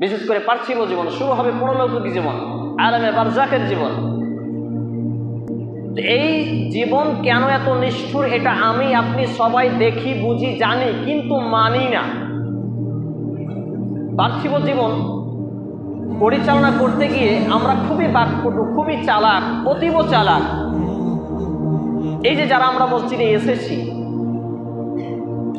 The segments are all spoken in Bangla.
বিশেষ করে পার্থিব জীবন, শুরু হবে পরলৌকিক জীবন, আরামে বারজাকের জীবন। এই জীবন কেন এত নিষ্ঠুর, এটা আমি, আপনি সবাই দেখি, বুঝি, জানি, কিন্তু মানি না। পার্থিব জীবন পরিচালনা করতে গিয়ে আমরা খুবই বাকপটু, খুবই চালাক, অতীব চালাক। এই যে যারা আমরা মসজিদে এসেছি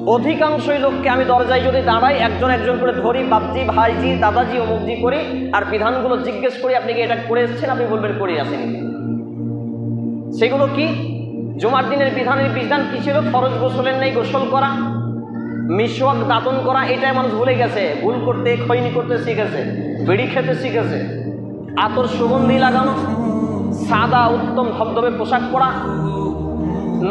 অধিকাংশই লোককে আমি দরজায় যদি দাঁড়াই, একজন একজন করে ধরি, বাপজি, ভাইজি, দাদাজি, অমুকজি করি, আর বিধানগুলো জিজ্ঞেস করি, আপনি কি এটা করে এসেছেন? আপনি বলবেন করে আসেনি। সেগুলো কি? জুমার দিনের বিধানের বিধান কি ছিল? ফরজ গোসলের নেই, গোসল করা, মিশওয়াক দাতন করা, এটাই মানুষ ভুলে গেছে। ভুল করতে, খৈনি করতে শিখেছে, বিড়ি খেতে শিখেছে, আতর সুগন্ধি লাগানো, সাদা উত্তম ধবধবে পোশাক পরা,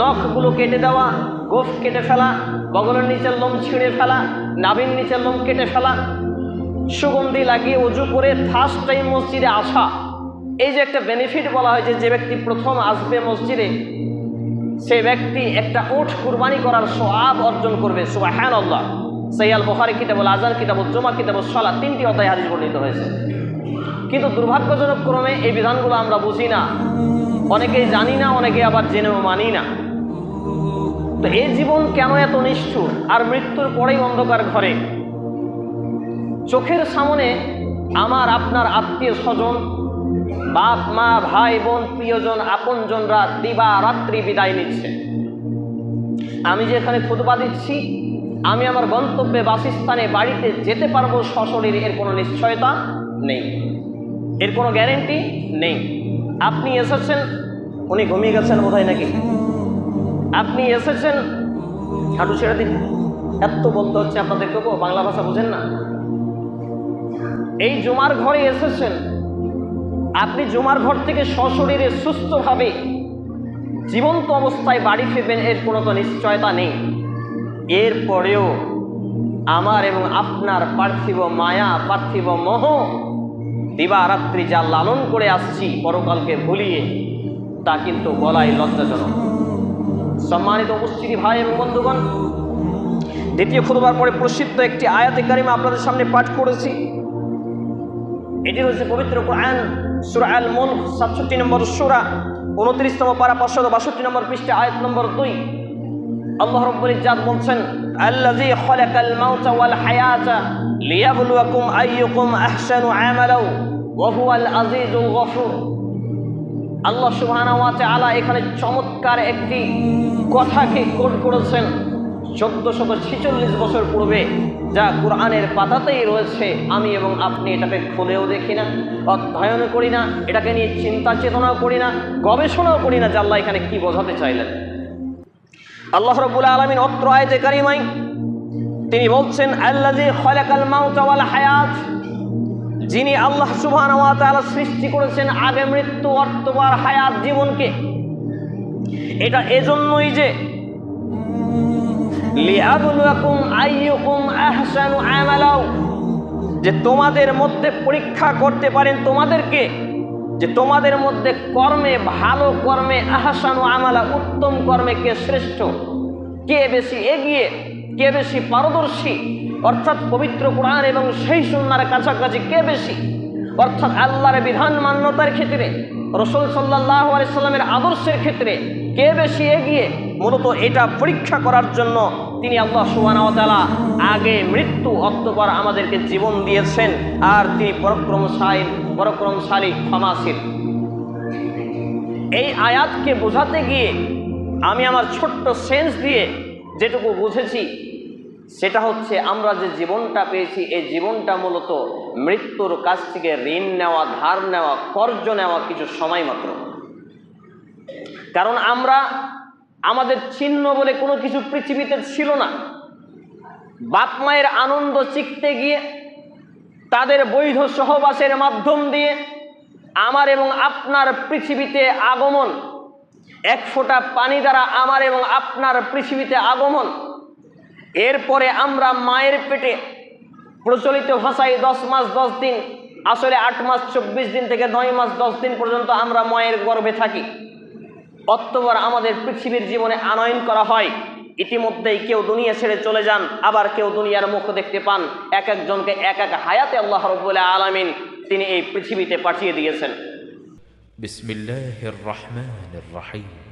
নখগুলো কেটে দেওয়া, গোফ কেটে ফেলা বগলের নিচের লোম ছিঁড়ে ফেলা, নাভির নিচের লোম কেটে ফেলা, সুগন্ধি লাগিয়ে উজু করে ফার্স্ট টাইম মসজিদে আসা। এই যে একটা বেনিফিট বলা হয় যে ব্যক্তি প্রথম আসবে মসজিদে, সে ব্যক্তি একটা উঠ কুরবানি করার সোয়াব অর্জন করবে। সুবাহান আল্লাহ সৈয়াল বহারি কিতাবুল আজান কিতাবুল জমা কিতাবুল সলা তিনটি অধ্যায় হাদিস বর্ণিত হয়েছে। কিন্তু দুর্ভাগ্যজনক ক্রমে এই বিধানগুলো আমরা বুঝি না। অনেকেই জানি না অনেকে আবার জেনেও মানি না। তো এই জীবন কেন এত নিষ্ঠুর? আর মৃত্যুর পরেই অন্ধকার ঘরে। চোখের সামনে আমার, আপনার আত্মীয় স্বজন, বাপ, মা, ভাই, বোন, প্রিয়জন, আপনজনরা দিবা রাত্রি বিদায় নিচ্ছে। আমি যে এখানে খুতবা দিচ্ছি, আমি আমার গন্তব্যে বাসস্থানে বাড়িতে যেতে পারব সশরীর, এর কোনো নিশ্চয়তা নেই। এর কোনো গ্যারেন্টি নেই। আপনি এসেছেন, উনি ঘুমিয়ে গেছেন বোধহয় নাকি? আপনি এসেছেন? হাঁটু ছেড়ে দিন। এত বলতে হচ্ছে আপনাদেরকে গো, বাংলা ভাষা বুঝেন না। এই জুমার ঘরে এসেছেন। আপনি জুমার ঘর থেকে সশরীরে সুস্থভাবে জীবন্ত অবস্থায় বাড়ি ফিরবেন এর কোনো তো নিশ্চয়তা নেই। এরপরেও আমার এবং আপনার পার্থিব মায়া পার্থিব মোহ দিবারাত্রি যা লালন করে আসছি পরকালকে ভুলিয়ে তা কিন্তু বলাই লজ্জাজনক। সম্মানিত উপস্থিতি ভাই এবং বন্ধুগণ, দ্বিতীয় খুদবার পরে প্রসিদ্ধ একটি আয়াতে কারিমা আপনাদের সামনে পাঠ করেছি। এটি রয়েছে পবিত্র কোরআন, সুরা আল মুল সাতষট্টি নম্বর সুরা, উনত্রিশতম পারা পাঁচশো বাষট্টি নম্বর পৃষ্ঠে আয়াত নম্বর দুই। আল্লাহ রব্বুল ইজ্জাত বলছেন, আল্লাযী খালাকাল মাউতা ওয়াল হায়াতা লিয়াবলুয়াকুম আইয়ুকুম আহসানু আমালাও, ওয়া হুয়াল আজিজুল গফুর। আল্লাহ সুবহানাহু ওয়া তাআলা এখানে চমৎকার একটি কথাকে কোট করেছেন চোদ্দশত ছিচল্লিশ বছর পূর্বে, যা কোরআনের পাতাতেই রয়েছে। আমি এবং আপনি এটাকে খুলেও দেখি না, অধ্যয়নও করি না, এটাকে নিয়ে চিন্তা চেতনাও করি না, গবেষণাও করি না যে আল্লাহ এখানে কি বোঝাতে চাইলেন। আল্লাহ রব্বুল আলমিন অত্র আয়তে কারিমাই তিনি বলছেন ওয়াল হায়াত। যিনি আল্লাহ তাআলা সৃষ্টি করেছেন আগে মৃত্যু অর্থবার হায়াত জীবনকে, এটা এজন্যই যে যে তোমাদের মধ্যে পরীক্ষা করতে পারেন তোমাদেরকে, যে তোমাদের মধ্যে কর্মে, ভালো কর্মে আহসানু আমালা, উত্তম কর্মে কে শ্রেষ্ঠ, কে বেশি এগিয়ে, কে বেশি পারদর্শী অর্থাৎ পবিত্র কোরআন এবং সেই সুন্নার কাছাকাছি কে বেশি? অর্থাৎ আল্লাহর বিধান মান্যতার ক্ষেত্রে, রসুল সাল্লাহ আলাইসাল্লামের আদর্শের ক্ষেত্রে কে বেশি এগিয়ে? মূলত এটা পরীক্ষা করার জন্য তিনি আল্লাহ সুবাহতালা আগে মৃত্যু অক্টোবর আমাদেরকে জীবন দিয়েছেন আর তিনি পরাক্রমশালী পরাক্রমশালী ক্ষমাশীল। এই আয়াতকে বোঝাতে গিয়ে আমি আমার ছোট্ট সেন্স দিয়ে যেটুকু বুঝেছি সেটা হচ্ছে আমরা যে জীবনটা পেয়েছি, এই জীবনটা মূলত মৃত্যুর কাছ থেকে ঋণ নেওয়া, ধার নেওয়া, কর্জ নেওয়া কিছু সময় মাত্র। কারণ আমরা আমাদের চিহ্ন বলে কোনো কিছু পৃথিবীতে ছিল না। বাপ মায়ের আনন্দ চিকতে গিয়ে, তাদের বৈধ সহবাসের মাধ্যম দিয়ে আমার এবং আপনার পৃথিবীতে আগমন, এক ফোঁটা পানি দ্বারা আমার এবং আপনার পৃথিবীতে আগমন এরপরে আমরা মায়ের পেটে প্রচলিত ভাষায় দশ মাস, দশ দিন, আসলে আট মাস, চব্বিশ দিন থেকে নয় মাস, দশ দিন পর্যন্ত আমরা মায়ের গর্ভে থাকি। অতবার আমাদের পৃথিবীর জীবনে আনয়ন করা হয়। ইতিমধ্যেই কেউ দুনিয়া ছেড়ে চলে যান, আবার কেউ দুনিয়ার মুখ দেখতে পান। এক একজনকে এক এক হায়াতে আল্লাহ রবুল্লা আলমিন তিনি এই পৃথিবীতে পাঠিয়ে দিয়েছেন। বিসমিল্লাহ রহমান রাহিম।